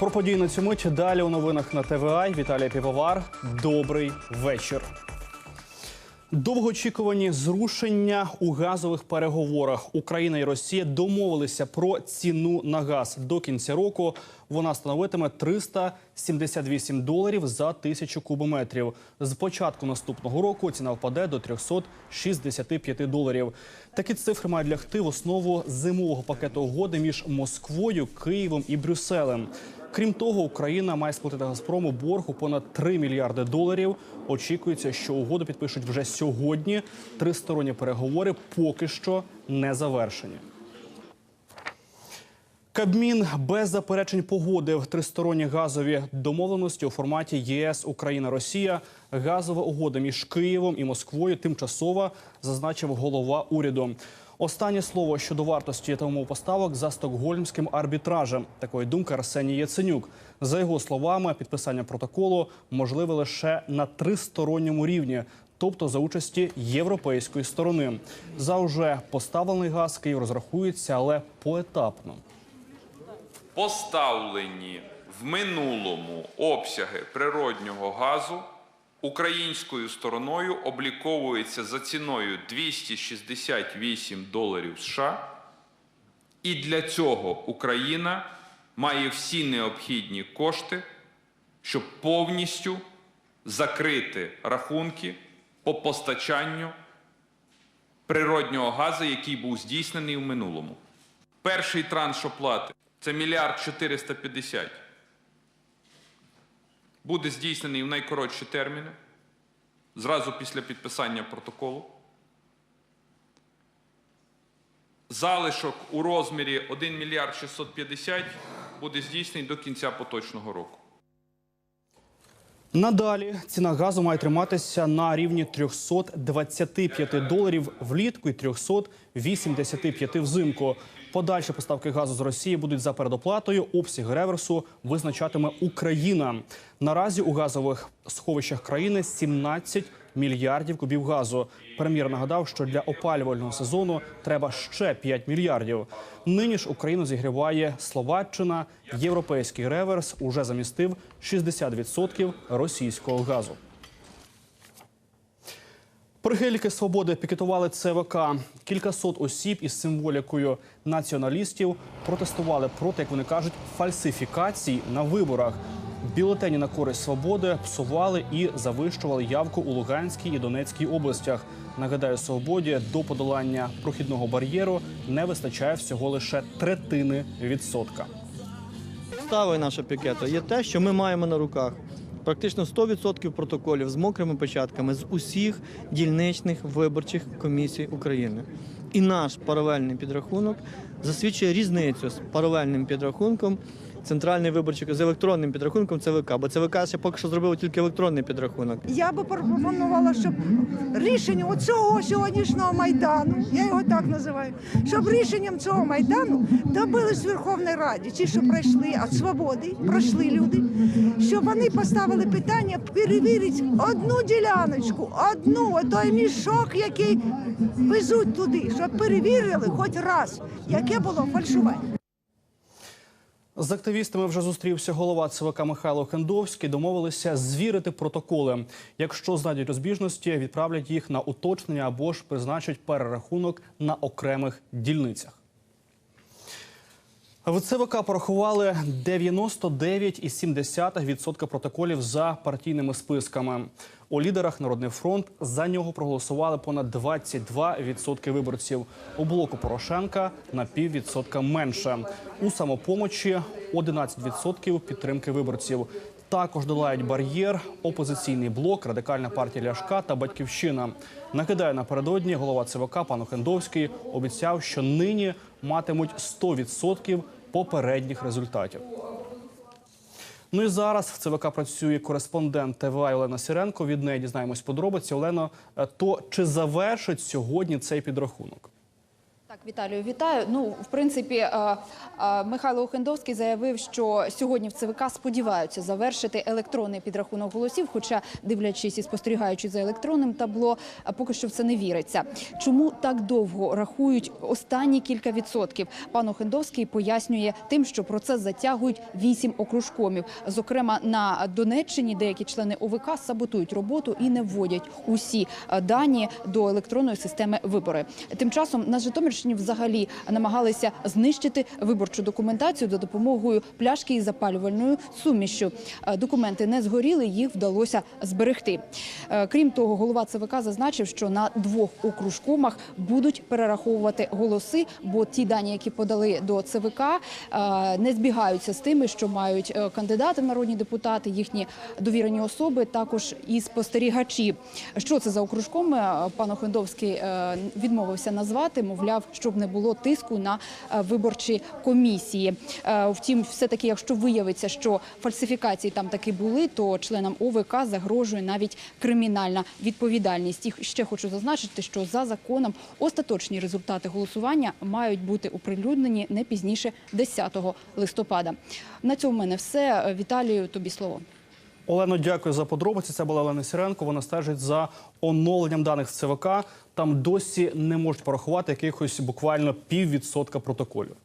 Про події на цю мить далі у новинах на ТВА. Віталій Півовар. Добрий вечір. Довгоочікувані зрушення у газових переговорах. Україна і Росія домовилися про ціну на газ до кінця року. Вона становитиме 378 доларів за тисячу кубометрів. З початку наступного року ціна впаде до 365 доларів. Такі цифри мають лягти в основу зимового пакету угоди між Москвою, Києвом і Брюсселем. Крім того, Україна має сплатити Газпрому борг у понад 3 мільярди доларів. Очікується, що угоду підпишуть вже сьогодні. Тристоронні переговори поки що не завершені. Кабмін без заперечень погодив тристоронні газові домовленості у форматі ЄС Україна Росія. Газова угода між Києвом і Москвою тимчасова, зазначив голова уряду. Останнє слово щодо вартості та умов поставок за стокгольмським арбітражем. Такої думки Арсеній Яценюк. За його словами, підписання протоколу можливе лише на тристоронньому рівні. Тобто за участі європейської сторони, за уже поставлений газ Київ розрахується, але поетапно. поставлені в минулому обсяги природнього газу українською стороною обліковуються за ціною 268 доларів США. І для цього Україна має всі необхідні кошти, щоб повністю закрити рахунки по постачанню природнього газу, який був здійснений в минулому. Перший транш оплати це мільярд 450. Буде здійснений в найкоротші терміни, зразу після підписання протоколу. Залишок у розмірі 1 мільярд 650 буде здійснений до кінця поточного року. Надалі ціна газу має триматися на рівні 325 доларів влітку і 385 взимку. Подальші поставки газу з Росії будуть за передоплатою. Обсяг реверсу визначатиме Україна. Наразі у газових сховищах країни 17 мільярдів кубів газу. Прем'єр нагадав, що для опалювального сезону треба ще 5 мільярдів. Нині ж Україну зігріває Словаччина. Європейський реверс уже замістив 60% російського газу. Прихильники свободи пікетували ЦВК. Кількасот осіб із символікою націоналістів протестували проти, як вони кажуть, фальсифікацій на виборах. Бюлетені на користь свободи псували і завищували явку у Луганській і Донецькій областях. Нагадаю, свободі до подолання прохідного бар'єру не вистачає всього лише третини відсотка. Підставою нашого пікету є те, що ми маємо на руках практично 100% протоколів з мокрими печатками з усіх дільничних виборчих комісій України. І наш паралельний підрахунок засвідчує різницю з паралельним підрахунком центральної виборчої з електронним підрахунком ЦВК, бо ЦВК ще поки що зробило тільки електронний підрахунок. Я би пропонувала, щоб рішення оцього сьогоднішнього майдану, я його так називаю, щоб рішенням цього майдану добились в Верховній Раді, ті, що пройшли від свободи, пройшли люди, щоб вони поставили питання перевірити одну діляночку, одну, той мішок, який везуть туди, щоб перевірили хоч раз, яке було фальшування. З активістами вже зустрівся голова ЦВК Михайло Хендовський. Домовилися звірити протоколи. Якщо знайдуть розбіжності, відправлять їх на уточнення або ж призначать перерахунок на окремих дільницях. В ЦВК порахували 99,7% протоколів за партійними списками. У лідерах Народний фронт за нього проголосували понад 22% виборців. У блоку Порошенка на піввідсотка менше. У самопомочі 11% підтримки виборців. Також долають бар'єр опозиційний блок, радикальна партія Ляшка та Батьківщина. Нагадаю, напередодні голова ЦВК пан Хендовський обіцяв, що нині матимуть 100% попередніх результатів. Ну і зараз в ЦВК працює кореспондент ТВА Олена Сіренко. Від неї дізнаємось подробиці. Олено, е, то чи завершить сьогодні цей підрахунок? Віталію, вітаю. Ну, в принципі, е, е, Михайло Охендовський заявив, що сьогодні в ЦВК сподіваються завершити електронний підрахунок голосів. Хоча, дивлячись і спостерігаючи за електронним табло, поки що в це не віриться. Чому так довго рахують останні кілька відсотків? Пан Охендовський пояснює тим, що процес затягують вісім окружкомів. Зокрема, на Донеччині деякі члени ОВК саботують роботу і не вводять усі е, дані до електронної системи вибори. Тим часом на Житомирщині взагалі намагалися знищити виборчу документацію за допомогою пляшки із запалювальною сумішю. Е, Документи не згоріли, їх вдалося зберегти. Е, Крім того, голова ЦВК зазначив, що на двох окружкомах будуть перераховувати голоси, бо ті дані, які подали до ЦВК, е, не збігаються з тими, що мають кандидати в народні депутати, їхні довірені особи, також і спостерігачі. Що це за окружкоми? Пан Охендовський відмовився назвати, мовляв, щоб не було тиску на е, виборчі комісії. Е, Втім, все таки, якщо виявиться, що фальсифікації там таки були, то членам ОВК загрожує навіть кримінальна відповідальність. І ще хочу зазначити, що за законом остаточні результати голосування мають бути оприлюднені не пізніше 10 листопада. На цьому в мене все. Е, Віталію, тобі слово. Олено, дякую за подробиці. Це була Олена Сіренко. Вона стежить за оновленням даних з ЦВК. Там досі не можуть порахувати якихось буквально піввідсотка протоколів.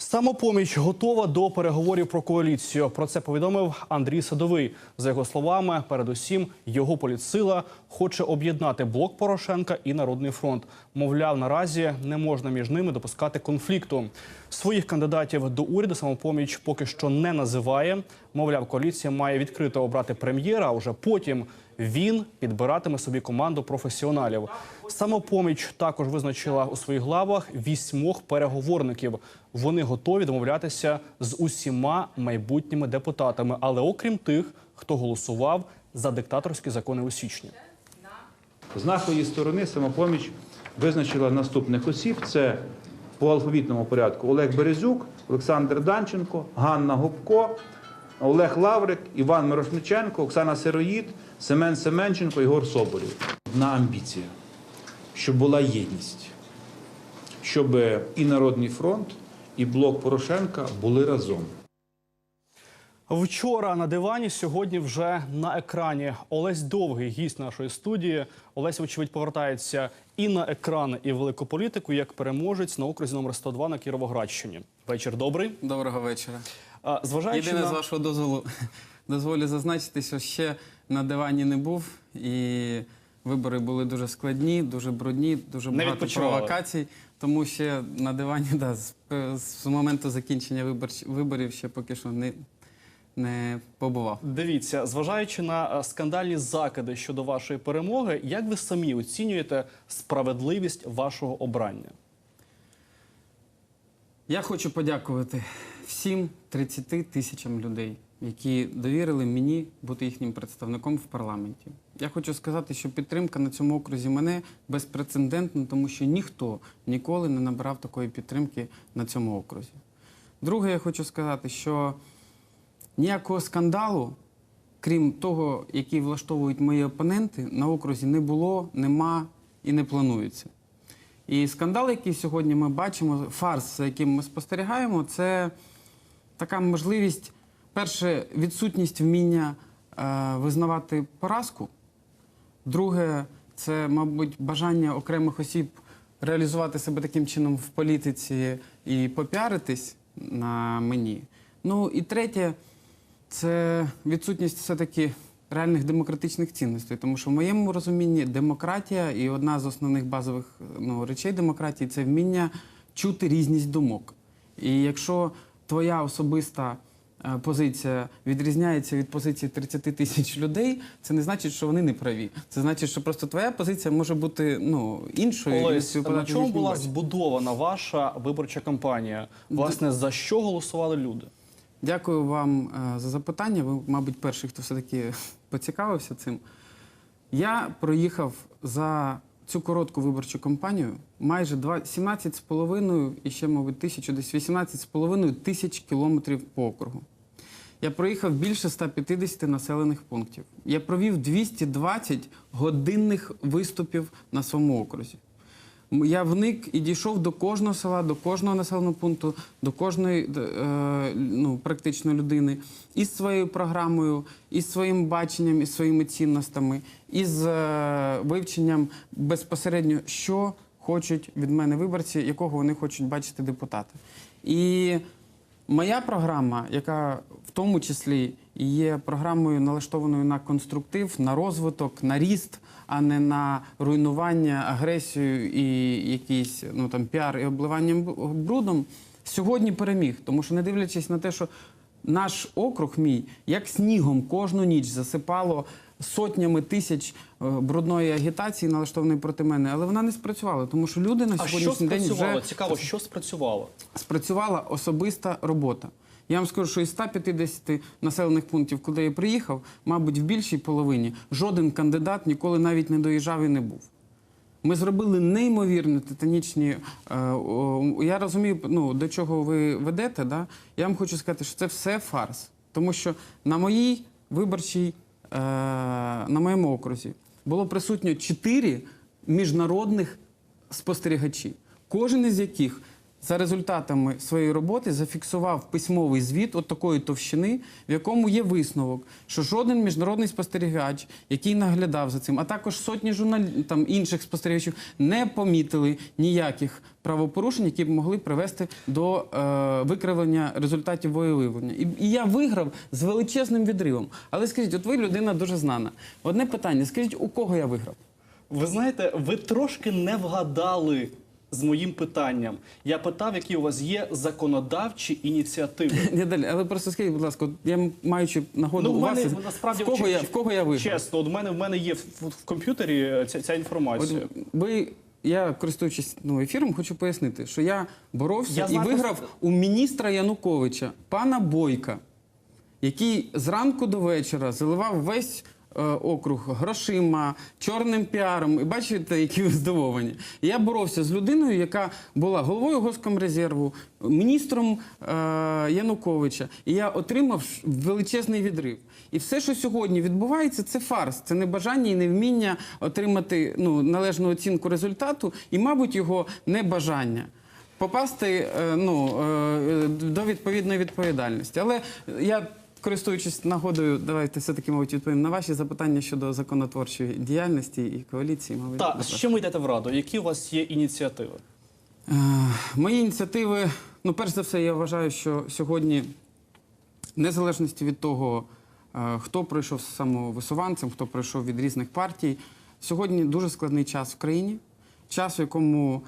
Самопоміч готова до переговорів про коаліцію. Про це повідомив Андрій Садовий. За його словами, передусім його політсила хоче об'єднати блок Порошенка і Народний фронт. Мовляв, наразі не можна між ними допускати конфлікту. Своїх кандидатів до уряду самопоміч поки що не називає. Мовляв, коаліція має відкрито обрати прем'єра, а вже потім він підбиратиме собі команду професіоналів. Самопоміч також визначила у своїх главах вісьмох переговорників. Вони готові домовлятися з усіма майбутніми депутатами, але окрім тих, хто голосував за диктаторські закони у січні. З нашої сторони самопоміч визначила наступних осіб: це по алфавітному порядку Олег Березюк, Олександр Данченко, Ганна Губко, Олег Лаврик, Іван Мирошниченко, Оксана Сироїд, Семен Семенченко, Ігор Соболєв. Одна амбіція, щоб була єдність, щоб і Народний фронт, і блок Порошенка були разом. Вчора на дивані, сьогодні вже на екрані. Олесь Довгий, гість нашої студії. Олесь, вочевидь, повертається і на екран, і в велику політику як переможець на окрузі номер 102 на Кіровоградщині. Вечір добрий. Доброго вечора. А, Зважаючи Єдине на... з вашого дозволу дозволю зазначити, що ще на дивані не був, і вибори були дуже складні, дуже брудні, дуже Не багато відпочивали. провокацій. Тому ще на дивані да, з, з моменту закінчення виборч, виборів ще поки що не, не побував. Дивіться, зважаючи на е, скандальні закиди щодо вашої перемоги, як ви самі оцінюєте справедливість вашого обрання? Я хочу подякувати всім 30 тисячам людей, які довірили мені бути їхнім представником в парламенті. Я хочу сказати, що підтримка на цьому окрузі мене безпрецедентна, тому що ніхто ніколи не набрав такої підтримки на цьому окрузі. Друге, я хочу сказати, що ніякого скандалу, крім того, який влаштовують мої опоненти, на окрузі не було, нема і не планується. І скандал, який сьогодні ми бачимо, фарс, за яким ми спостерігаємо, це така можливість, перше, відсутність вміння е, визнавати поразку. Друге, це, мабуть, бажання окремих осіб реалізувати себе таким чином в політиці і попіаритись на мені. Ну і третє, це відсутність все-таки реальних демократичних цінностей. Тому що в моєму розумінні демократія і одна з основних базових ну, речей демократії це вміння чути різність думок. І якщо твоя особиста позиція відрізняється від позиції 30 тисяч людей, це не значить, що вони не праві. Це значить, що просто твоя позиція може бути ну, іншою. Олесь, на чому була збудована ваша виборча кампанія? Власне, за що голосували люди? Дякую вам е, за запитання. Ви, мабуть, перший, хто все-таки поцікавився цим. Я проїхав за цю коротку виборчу кампанію майже два- 17,5 і ще, мабуть, тисячу, десь 18,5 тисяч кілометрів по округу. Я проїхав більше 150 населених пунктів. Я провів 220 годинних виступів на своєму окрузі. Я вник і дійшов до кожного села, до кожного населеного пункту, до кожної е, ну, практично людини із своєю програмою, із своїм баченням, із своїми цінностями, із е, вивченням безпосередньо, що хочуть від мене виборці, якого вони хочуть бачити депутата. І Моя програма, яка в тому числі є програмою налаштованою на конструктив, на розвиток, на ріст, а не на руйнування, агресію і якийсь ну там піар і обливання б- брудом, сьогодні переміг. Тому що не дивлячись на те, що наш округ мій, як снігом, кожну ніч засипало сотнями тисяч е, брудної агітації, налаштованої проти мене, але вона не спрацювала, тому що люди на А що сьогоднішній день вже Цікаво, що спрацювало? спрацювала особиста робота. Я вам скажу, що із 150 населених пунктів, куди я приїхав, мабуть, в більшій половині жоден кандидат ніколи навіть не доїжджав і не був. Ми зробили неймовірно титанічні. е, я розумію, ну, до чого ви ведете. Да? Я вам хочу сказати, що це все фарс. Тому що на моїй виборчій, на моєму окрузі було присутньо чотири міжнародних спостерігачі, кожен із яких за результатами своєї роботи зафіксував письмовий звіт от такої товщини, в якому є висновок, що жоден міжнародний спостерігач, який наглядав за цим, а також сотні журнал... там, інших спостерігачів, не помітили ніяких правопорушень, які б могли привести до е, викривлення результатів волевиявлення. І, і я виграв з величезним відривом. Але скажіть, от ви людина дуже знана. Одне питання: скажіть, у кого я виграв? Ви знаєте, ви трошки не вгадали з моїм питанням. Я питав, які у вас є законодавчі ініціативи. Я далі, але просто скажіть, будь ласка, я маючи нагоду Ну, у в вас, мене насправді в кого, чи- я, в кого я виграв? Чесно, от в мене в мене є в, в, комп'ютері е, ця, ця От ви, я користуючись ну, ефіром, хочу пояснити, що я боровся Я і знаю виграв просто- у міністра Януковича, пана Бойка, який зранку до вечора заливав весь. Е, Округ грошима, чорним піаром. І бачите, які ви здивовані. Я боровся з людиною, яка була головою Госкомрезерву, міністром е, Януковича. І я отримав величезний відрив. І все, що сьогодні відбувається, це фарс, це небажання і невміння отримати ну, належну оцінку результату, і, мабуть, його небажання. Попасти е, ну, е, до відповідної відповідальності. Але я, користуючись нагодою, давайте все-таки, мабуть, відповім на ваші запитання щодо законотворчої діяльності і коаліції. Мабуть, Так, з чим ви йдете в раду? Які у вас є ініціативи? Е, Мої ініціативи, ну, перш за все, я вважаю, що сьогодні, незалежності від того, е, хто пройшов самовисуванцем, хто пройшов від різних партій, сьогодні дуже складний час в країні, час, в якому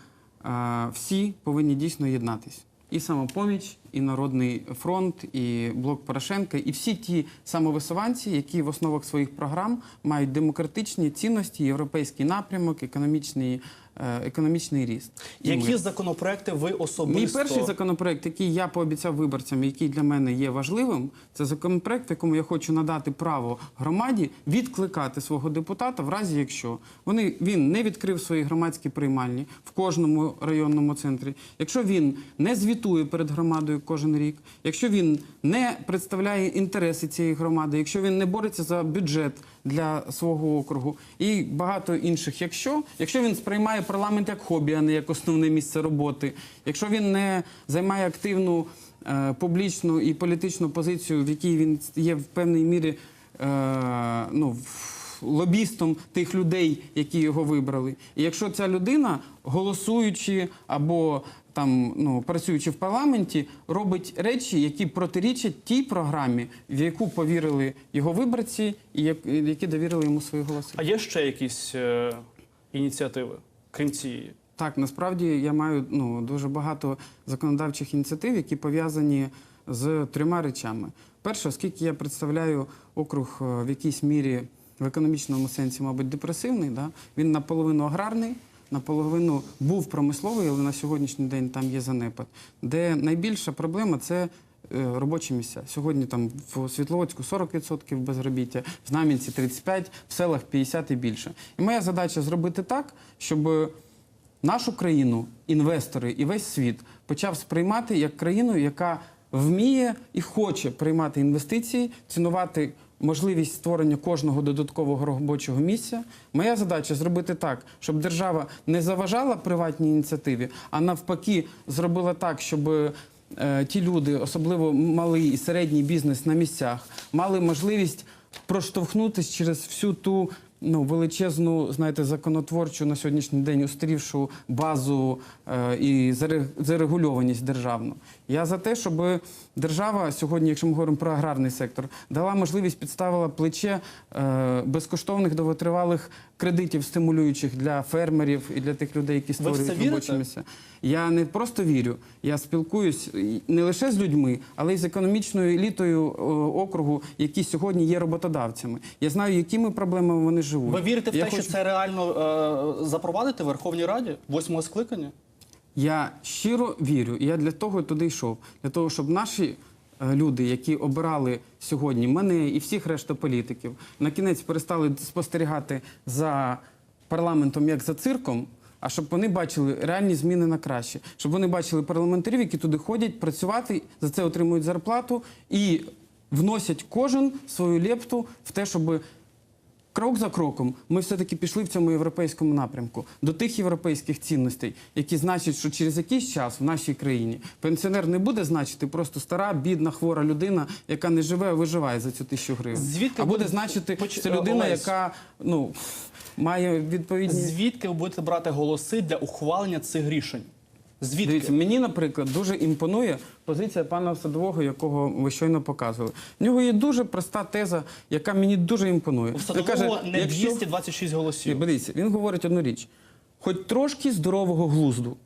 е, всі повинні дійсно єднатись. І самопоміч, і Народний фронт, і блок Порошенка, і всі ті самовисуванці, які в основах своїх програм мають демократичні цінності, європейський напрямок, економічний, е, економічний ріст. Які мир. законопроекти ви особисто? Мій перший законопроект, який я пообіцяв виборцям, який для мене є важливим, це законопроект, в якому я хочу надати право громаді відкликати свого депутата, в разі якщо вони він не відкрив свої громадські приймальні в кожному районному центрі, якщо він не звітує перед громадою кожен рік, якщо він не представляє інтереси цієї громади, якщо він не бореться за бюджет для свого округу і багато інших. Якщо, якщо він сприймає парламент як хобі, а не як основне місце роботи, якщо він не займає активну е, публічну і політичну позицію, в якій він є в певній мірі е, ну, в- лобістом тих людей, які його вибрали. І якщо ця людина, голосуючи або там ну працюючи в парламенті, робить речі, які протирічать тій програмі, в яку повірили його виборці, і як- які довірили йому свої голоси. А є ще якісь е, ініціативи, крім цієї? Так, насправді я маю ну, дуже багато законодавчих ініціатив, які пов'язані з трьома речами. Перше, оскільки я представляю округ е, в якійсь мірі в економічному сенсі, мабуть, депресивний, да? він наполовину аграрний, наполовину був промисловий, але на сьогоднішній день там є занепад. Де найбільша проблема це е, робочі місця. Сьогодні там в Світловодську 40% безробіття, в Знам'янці 35%, в селах 50% і більше. І моя задача зробити так, щоб нашу країну, інвестори і весь світ почав сприймати як країну, яка вміє і хоче приймати інвестиції, цінувати можливість створення кожного додаткового робочого місця. Моя задача зробити так, щоб держава не заважала приватній ініціативі, а навпаки, зробила так, щоб е, ті люди, особливо малий і середній бізнес на місцях, мали можливість проштовхнутися через всю ту ну, величезну, знаєте, законотворчу на сьогоднішній день устрівшу базу е, і заре- зарегульованість державну. Я за те, щоб держава сьогодні, якщо ми говоримо про аграрний сектор, дала можливість підставила плече е, безкоштовних довготривалих кредитів, стимулюючих для фермерів і для тих людей, які створюють робочі місця. Я не просто вірю, я спілкуюсь не лише з людьми, але й з економічною елітою е, округу, які сьогодні є роботодавцями. Я знаю, якими проблемами вони живуть. Ви вірите в Я те, хочу- що це реально е, запровадити в Верховній Раді восьмого скликання? Я щиро вірю, і я для того туди йшов. Для того, щоб наші люди, які обирали сьогодні мене і всіх решта політиків, на кінець перестали спостерігати за парламентом як за цирком. А щоб вони бачили реальні зміни на краще, щоб вони бачили парламентарів, які туди ходять працювати, за це отримують зарплату і вносять кожен свою лепту в те, щоб крок за кроком ми все-таки пішли в цьому європейському напрямку до тих європейських цінностей, які значать, що через якийсь час в нашій країні пенсіонер не буде значити просто стара, бідна, хвора людина, яка не живе, а виживає за цю тисячу гривень. Звідки а буде значити, Поч- що це людина, Олесь. яка ну має відповідні. Звідки ви будете брати голоси для ухвалення цих рішень? Звідки? Дивіться, мені, наприклад, дуже імпонує позиція пана Садового, якого ви щойно показували. В нього є дуже проста теза, яка мені дуже імпонує. У Садового не якщо- 226 голосів. Дивіться, він говорить одну річ: хоч трошки здорового глузду.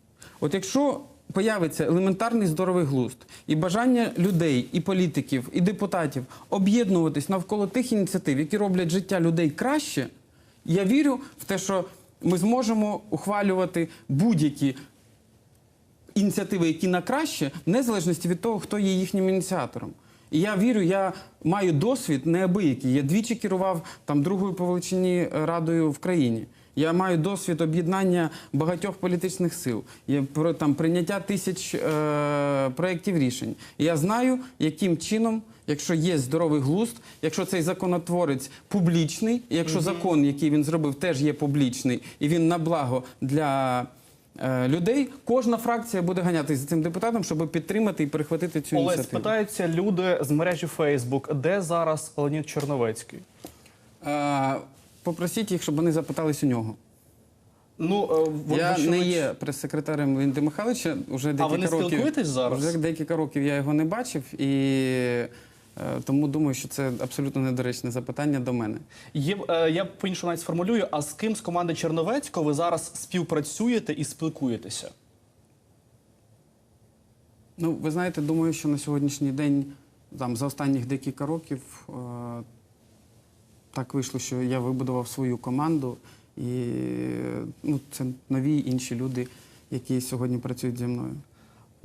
От якщо появиться елементарний здоровий глузд і бажання людей, і політиків, і депутатів об'єднуватись навколо тих ініціатив, які роблять життя людей краще, я вірю в те, що ми зможемо ухвалювати будь-які ініціативи, які на краще, в незалежності від того, хто є їхнім ініціатором. І я вірю, я маю досвід неабиякий. Я двічі керував там другою по величині е, радою в країні. Я маю досвід об'єднання багатьох політичних сил, про там прийняття тисяч е, проєктів рішень. І я знаю, яким чином, якщо є здоровий глузд, якщо цей законотворець публічний, якщо закон, який він зробив, теж є публічний, і він на благо для людей, кожна фракція буде ганятися за цим депутатом, щоб підтримати і перехватити цю Олесь, ініціативу. питаються люди з мережі Фейсбук, де зараз Леонід Черновецький? Е, попросіть їх, щоб вони запитались у нього. Ну, е, Я не є прес-секретарем Леоніда Михайловича. Уже декілька ви не років спілкуєтесь зараз? Вже декілька років я його не бачив, і е, тому думаю, що це абсолютно недоречне запитання до мене. Є, е, я по-іншому навіть сформулюю, а з ким з команди Черновецького ви зараз співпрацюєте і спілкуєтеся? Ну, ви знаєте, думаю, що на сьогоднішній день, там за останніх декілька років, е, так вийшло, що я вибудував свою команду, і е, ну, це нові інші люди, які сьогодні працюють зі мною.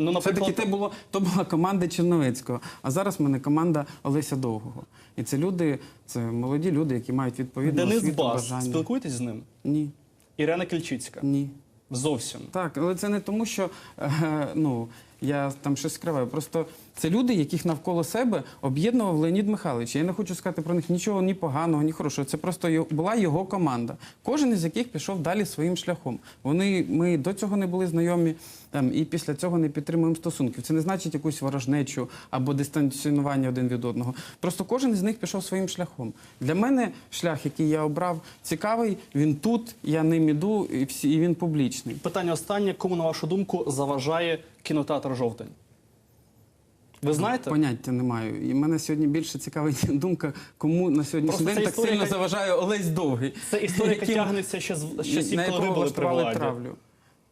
Ну, Все-таки те було, то була команда Черновецького, а зараз в мене команда Олеся Довгого. І це люди, це молоді люди, які мають відповідну Денис освіту, Бас, бажання. спілкуєтесь з ним? Ні, Ірена Кільчицька. ні. Зовсім. Так, але це не тому, що е, ну, я там щось скриваю. Просто це люди, яких навколо себе об'єднував Леонід Михайлович. Я не хочу сказати про них нічого ні поганого, ні хорошого. Це просто була його команда. Кожен із яких пішов далі своїм шляхом. Вони ми до цього не були знайомі там, і після цього не підтримуємо стосунків. Це не значить якусь ворожнечу або дистанціонування один від одного. Просто кожен із них пішов своїм шляхом. Для мене шлях, який я обрав, цікавий. Він тут, я ним іду, і всі і він публічний. Питання останнє. Кому, на вашу думку, заважає кінотеатр Жовтень? Ви знаєте? Поняття не маю. І мене сьогодні більше цікавить думка, кому на сьогоднішній день так сильно заважає Олесь Довгий. Це історія, яка тягнеться ще з з часів, коли ви були при владі. травлю.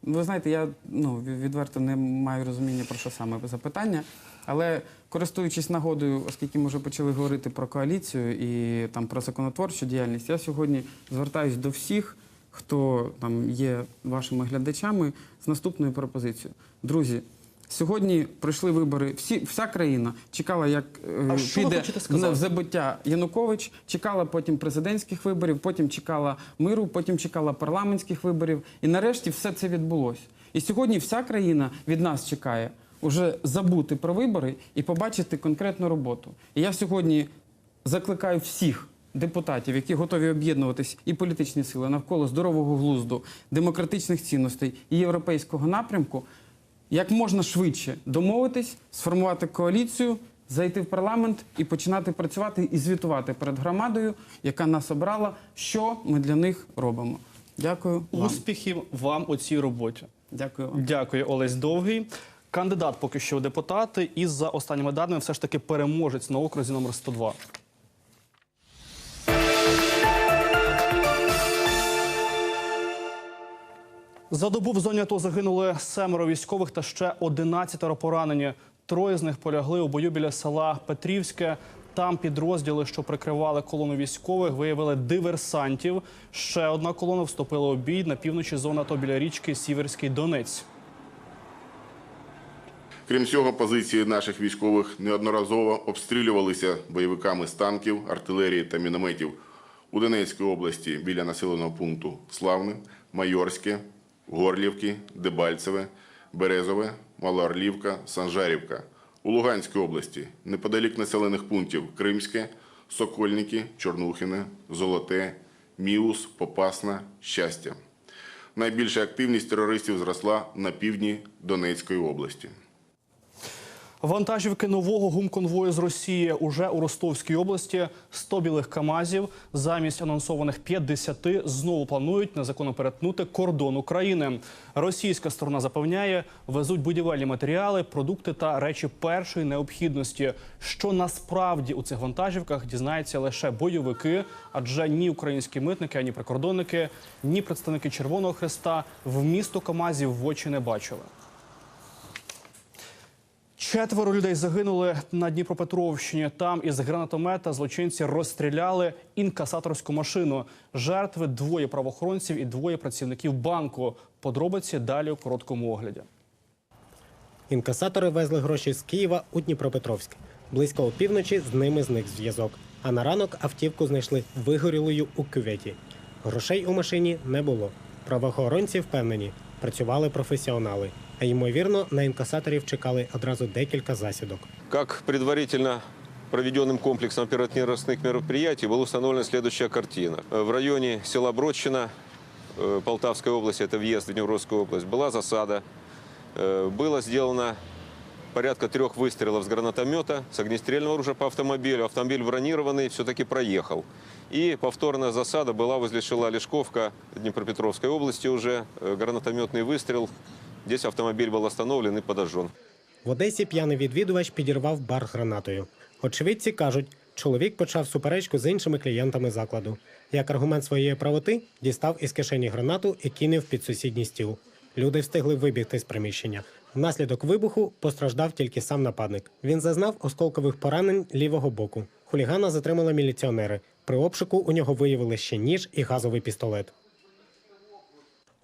Ви знаєте, я ну, відверто не маю розуміння про що саме запитання. Але користуючись нагодою, оскільки ми вже почали говорити про коаліцію і там про законотворчу діяльність, я сьогодні звертаюся до всіх, хто там є вашими глядачами, з наступною пропозицією. Друзі, сьогодні пройшли вибори. Всі, вся країна чекала, як е, А піде в забуття Янукович, чекала потім президентських виборів, потім чекала миру, потім чекала парламентських виборів. І нарешті все це відбулося. І сьогодні вся країна від нас чекає уже забути про вибори і побачити конкретну роботу. І я сьогодні закликаю всіх депутатів, які готові об'єднуватись і політичні сили навколо здорового глузду, демократичних цінностей і європейського напрямку, як можна швидше домовитись, сформувати коаліцію, зайти в парламент і починати працювати і звітувати перед громадою, яка нас обрала, що ми для них робимо. Дякую. Вам. Успіхів вам у цій роботі. Дякую вам. Дякую, Олесь Довгий. Кандидат поки що у депутати, і за останніми даними все ж таки переможець на окрузі номер 102. За добу в зоні АТО загинули семеро військових та ще 11 поранені. Троє з них полягли у бою біля села Петрівське. Там підрозділи, що прикривали колону військових, виявили диверсантів. Ще одна колона вступила у бій на півночі зони АТО біля річки Сіверський Донець. Крім цього, позиції наших військових неодноразово обстрілювалися бойовиками з танків, артилерії та мінометів у Донецькій області біля населеного пункту Славне, Майорське, Горлівки, Дебальцеве, Березове, Малоорлівка, Санжарівка. У Луганській області неподалік населених пунктів Кримське, Сокольники, Чорнухине, Золоте, Міус, Попасна, Щастя. Найбільша активність терористів зросла на півдні Донецької області. Вантажівки нового гумконвою з Росії уже у Ростовській області. 100 білих КАМАЗів замість анонсованих 50 знову планують незаконно перетнути кордон України. Російська сторона запевняє, везуть будівельні матеріали, продукти та речі першої необхідності. Що насправді у цих вантажівках дізнаються лише бойовики, адже ні українські митники, ані прикордонники, ні представники Червоного Хреста в місто КАМАЗів в очі не бачили. Четверо людей загинули на Дніпропетровщині. Там із гранатомета злочинці розстріляли інкасаторську машину. Жертви двоє правоохоронців і двоє працівників банку. Подробиці далі у короткому огляді. Інкасатори везли гроші з Києва у Дніпропетровськ. Близько опівночі з ними зник зв'язок. А на ранок автівку знайшли вигорілою у кюветі. Грошей у машині не було. Правоохоронці впевнені, працювали професіонали А ймовірно, на інкасаторів чекали одразу декілька засідок. Как предварительно проведенным комплексом оперативно-розыскных мероприятий была установлена следующая картина. Э, В районе села Бродчина э, Полтавской области, это въезд в Днепровскую область, была засада. Э, Было сделано порядка трех выстрелов с гранатомета, с огнестрельного оружия по автомобилю. Автомобиль бронированный все-таки проехал. И повторная засада была возле села Лешковка Днепропетровской области уже. Э, Гранатометный выстрел. Здесь автомобиль был остановлен и подожжен. В Одесі п'яний відвідувач підірвав бар гранатою. Очевидці кажуть, чоловік почав суперечку з іншими клієнтами закладу. Як аргумент своєї правоти дістав із кишені гранату і кинув під сусідній стіл. Люди встигли вибігти з приміщення. Внаслідок вибуху постраждав тільки сам нападник. Він зазнав осколкових поранень лівого боку. Хулігана затримали міліціонери. При обшуку у нього виявили ще ніж і газовий пістолет.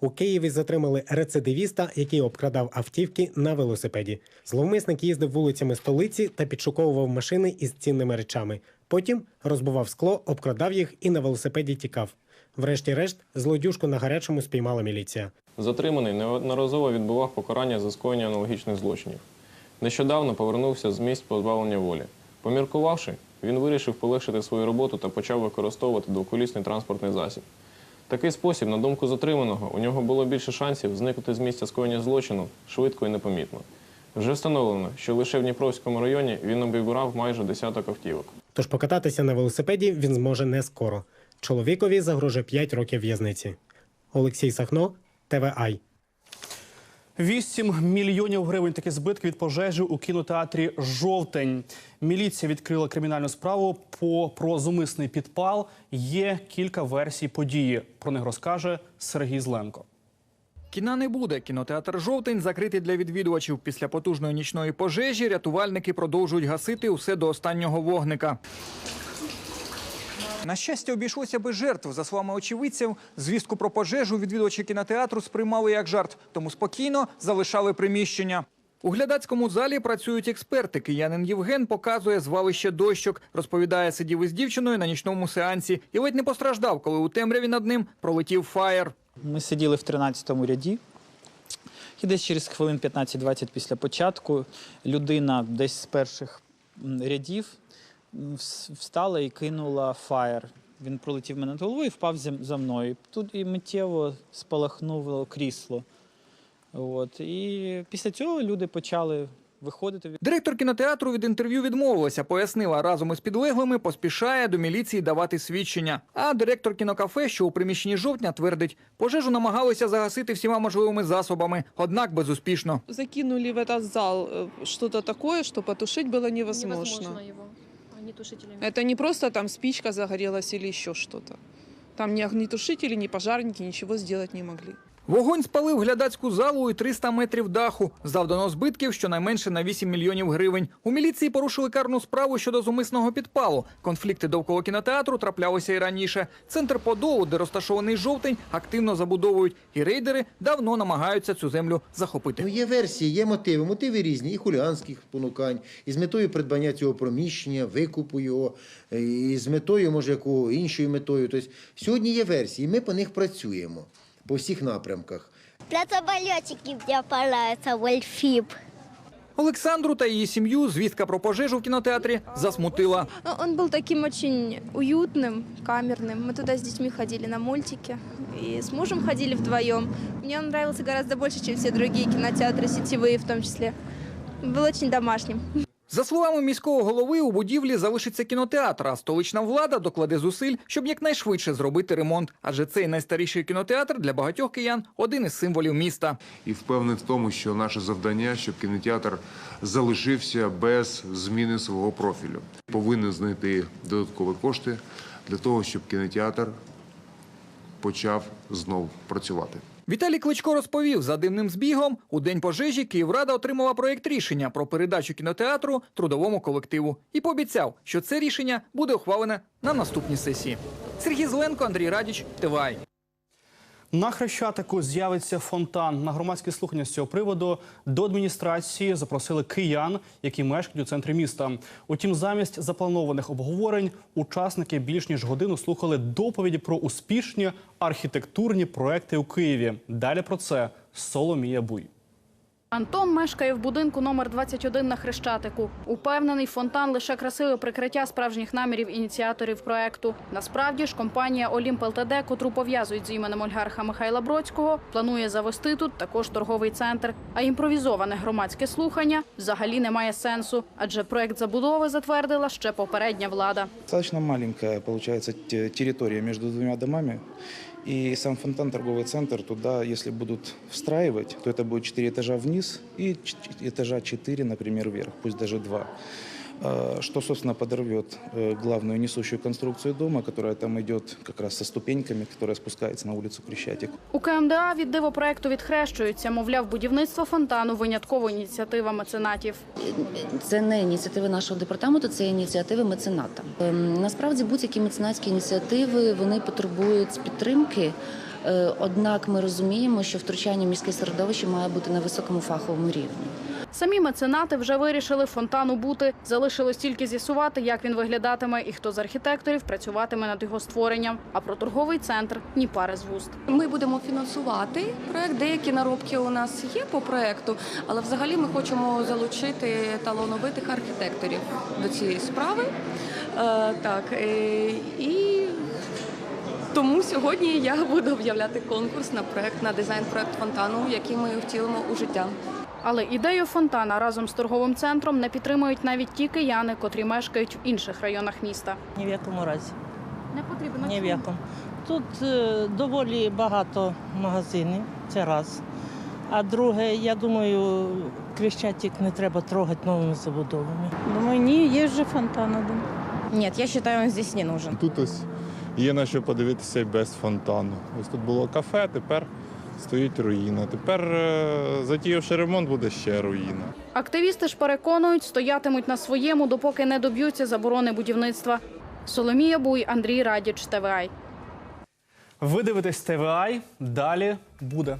У Києві затримали рецидивіста, який обкрадав автівки на велосипеді. Зловмисник їздив вулицями столиці та підшуковував машини із цінними речами. Потім розбивав скло, обкрадав їх і на велосипеді тікав. Врешті-решт, злодюжку на гарячому спіймала міліція. Затриманий неодноразово відбував покарання за скоєння аналогічних злочинів. Нещодавно повернувся з місць позбавлення волі. Поміркувавши, він вирішив полегшити свою роботу та почав використовувати двоколісний транспортний засіб. Такий спосіб, на думку затриманого, у нього було більше шансів зникнути з місця скоєння злочину швидко і непомітно. Вже встановлено, що лише в Дніпровському районі він обібрав майже десяток автівок. Тож покататися на велосипеді він зможе не скоро. Чоловікові загрожує 5 років в'язниці. Олексій Сахно, ТВАЙ. 8 мільйонів гривень такі збитки від пожежі у кінотеатрі Жовтень. Міліція відкрила кримінальну справу по про зумисний підпал. Є кілька версій події. Про них розкаже Сергій Зленко. Кіна не буде. Кінотеатр Жовтень закритий для відвідувачів. Після потужної нічної пожежі рятувальники продовжують гасити усе до останнього вогника. На щастя, обійшлося без жертв. За словами очевидців, звістку про пожежу відвідувачі кінотеатру сприймали як жарт, тому спокійно залишали приміщення. У глядацькому залі працюють експерти. Киянин Євген показує звалище дощок. Розповідає, сидів із дівчиною на нічному сеансі і ледь не постраждав, коли у темряві над ним пролетів фаєр. Ми сиділи в 13-му ряді. І десь через хвилин 15-20 після початку людина десь з перших рядів встала і кинула фаєр. Він пролетів мене над головою і впав зі- за мною. Тут і миттєво спалахнуло крісло. От. І після цього люди почали виходити. Директор кінотеатру від інтерв'ю відмовилася, пояснила, разом із підлеглими поспішає до міліції давати свідчення. А директор кінокафе, що у приміщенні жовтня, твердить, пожежу намагалися загасити всіма можливими засобами, однак безуспішно. закинули в этот зал э, что-то такое, что потушить было невозможно. его. Огнетушителями. Это не просто там спичка загорелась или еще что-то. Там ни огнетушители, ни пожарники ничего сделать не могли. Вогонь спалив глядацьку залу і 300 метрів даху. Завдано збитків щонайменше на 8 мільйонів гривень. У міліції порушили карну справу щодо зумисного підпалу. Конфлікти довкола кінотеатру траплялися і раніше. Центр Подолу, де розташований жовтень, активно забудовують. І рейдери давно намагаються цю землю захопити. Ну, є версії, є мотиви. Мотиви різні, і хуліганських спонукань, і з метою придбання цього приміщення, викупу його, е, і з метою, може, якого іншою метою. Тобто, сьогодні є версії, ми по них працюємо по всіх напрямках. Птицебольотики мне понравятся, Вольфип. Олександру та її сім'ю звістка про пожежу в кінотеатрі засмутила. Он был таким очень уютным, камерным. Мы туда с детьми ходили на мультики и с мужем ходили вдвоем. Мне он нравился гораздо больше, чем все другие кинотеатры, сетевые в том числе. Был очень домашним. За словами міського голови, у будівлі залишиться кінотеатр, а столична влада докладе зусиль, щоб якнайшвидше зробити ремонт. Адже цей найстаріший кінотеатр для багатьох киян один із символів міста. і впевнений в тому, що наше завдання, щоб кінотеатр залишився без зміни свого профілю. Повинен знайти додаткові кошти для того, щоб кінотеатр почав знов працювати. Віталій Кличко розповів, за дивним збігом у день пожежі Київрада отримала проєкт рішення про передачу кінотеатру трудовому колективу і пообіцяв, що це рішення буде ухвалене на наступній сесії. Сергій Зеленко, Андрій Радіч, ТВАЙ. На Хрещатику з'явиться фонтан. На громадські слухання з цього приводу до адміністрації запросили киян, які мешкають у центрі міста. Утім, замість запланованих обговорень учасники більш ніж годину слухали доповіді про успішні архітектурні проекти у Києві. Далі про це Соломія Буй. Антон мешкає в будинку номер 21 на Хрещатику. Упевнений, фонтан лише красиве прикриття справжніх намірів ініціаторів проекту. Насправді ж компанія Олімп ЛТД, котру пов'язують з іменем олігарха Михайла Бродського, планує завести тут також торговий центр. А імпровізоване громадське слухання взагалі не має сенсу, адже проект забудови затвердила ще попередня влада. Достаточно маленькая, получается, те- территория между двумя домами. И сам фонтан, торговый центр, туда, если будут встраивать, то это будет 4 этажа вниз и ч- этажа 4, например, вверх, пусть даже 2. Что, собственно, подорвет э, главную несущую конструкцию дома, которая там идет как раз со ступеньками, которая спускается на улицу Крещатик. У КМДА від дивопроекту відхрещуються. Мовляв, будівництво фонтану винятково ініціатива меценатів. Це не ініціативи нашого департаменту, це ініціативи мецената. Ем, Насправді будь-які меценатські ініціативи вони потребують підтримки. Е, Однак ми розуміємо, що втручання в міське середовище має бути на високому фаховому рівні. Самі меценати вже вирішили фонтану бути. Залишилось тільки з'ясувати, як він виглядатиме і хто з архітекторів працюватиме над його створенням. А про торговий центр ні пари з вуст. Ми будемо фінансувати проект. Деякі наробки у нас є по проекту, але взагалі ми хочемо залучити талановитих архітекторів до цієї справи. Е, так е, і тому сьогодні я буду об'являти конкурс на проект на дизайн проект фонтану, який ми втілимо у життя. Але ідею фонтана разом з торговим центром не підтримують навіть ті кияни, котрі мешкають в інших районах міста. Ні в якому разі. Не потрібно Ні в якому. Тут е, доволі багато магазинів, це раз. А друге, я думаю, Крещатик не треба трогати новими забудовами. Думаю, ні, є вже фонтан один. Нет, я считаю, он здесь не нужен. Тут ось є на що подивитися і без фонтану. Ось тут було кафе, тепер стоїть руїна. Тепер, е, затіявши ремонт, буде ще руїна. Активісти ж переконують, стоятимуть на своєму, допоки не доб'ються заборони будівництва. Соломія Буй, Андрій Радіч, ТВАЙ. Ви дивитесь ТВА. Далі буде.